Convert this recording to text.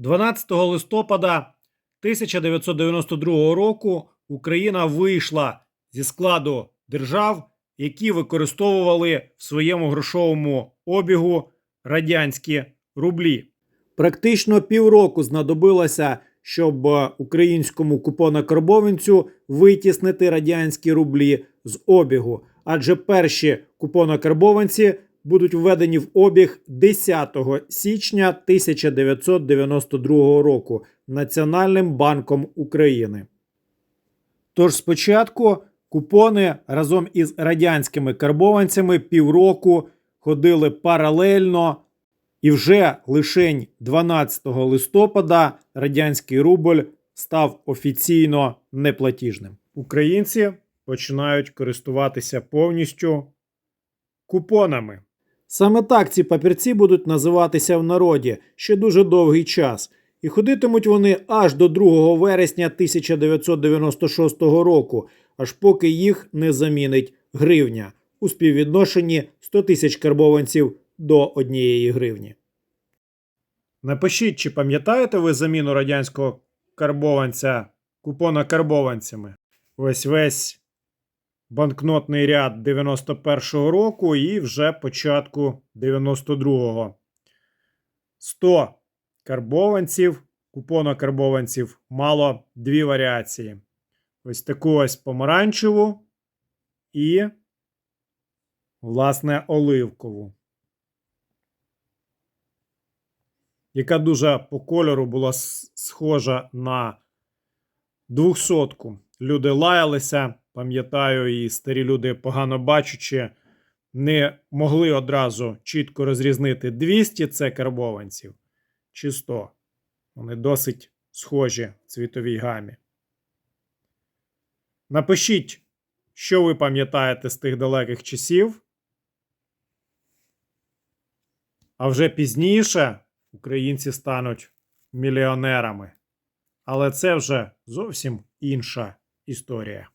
12 листопада 1992 року Україна вийшла зі складу держав, які використовували в своєму грошовому обігу радянські рублі. Практично півроку знадобилося, щоб е, українському купонокарбованцю витіснити радянські рублі з обігу, адже перші купонокарбованці будуть введені в обіг 10 січня 1992 року Національним банком України. Тож спочатку купони разом із радянськими карбованцями півроку ходили паралельно, і вже лишень 12 листопада радянський рубль став офіційно неплатіжним. Українці починають користуватися повністю купонами. Саме так ці папірці будуть називатися в народі ще дуже довгий час, і ходитимуть вони аж до 2 вересня 1996 року, аж поки їх не замінить гривня у співвідношенні 100 тисяч карбованців до однієї гривні. Напишіть, чи пам'ятаєте ви заміну радянського карбованця купона карбованцями? Ось весь банкнотний ряд 91-го року і вже початку 92-го. 100 карбованців, купона карбованців мало дві варіації. Ось таку ось помаранчеву і, власне, оливкову. Яка дуже по кольору була схожа на двохсотку. Люди лаялися, пам'ятаю, і старі люди погано бачачи, не могли одразу чітко розрізнити 200 це карбованців чи 100. Вони досить схожі в цвітовій гамі. Напишіть, що ви пам'ятаєте з тих далеких часів. А вже пізніше українці стануть мільйонерами. Але це вже зовсім інша історія.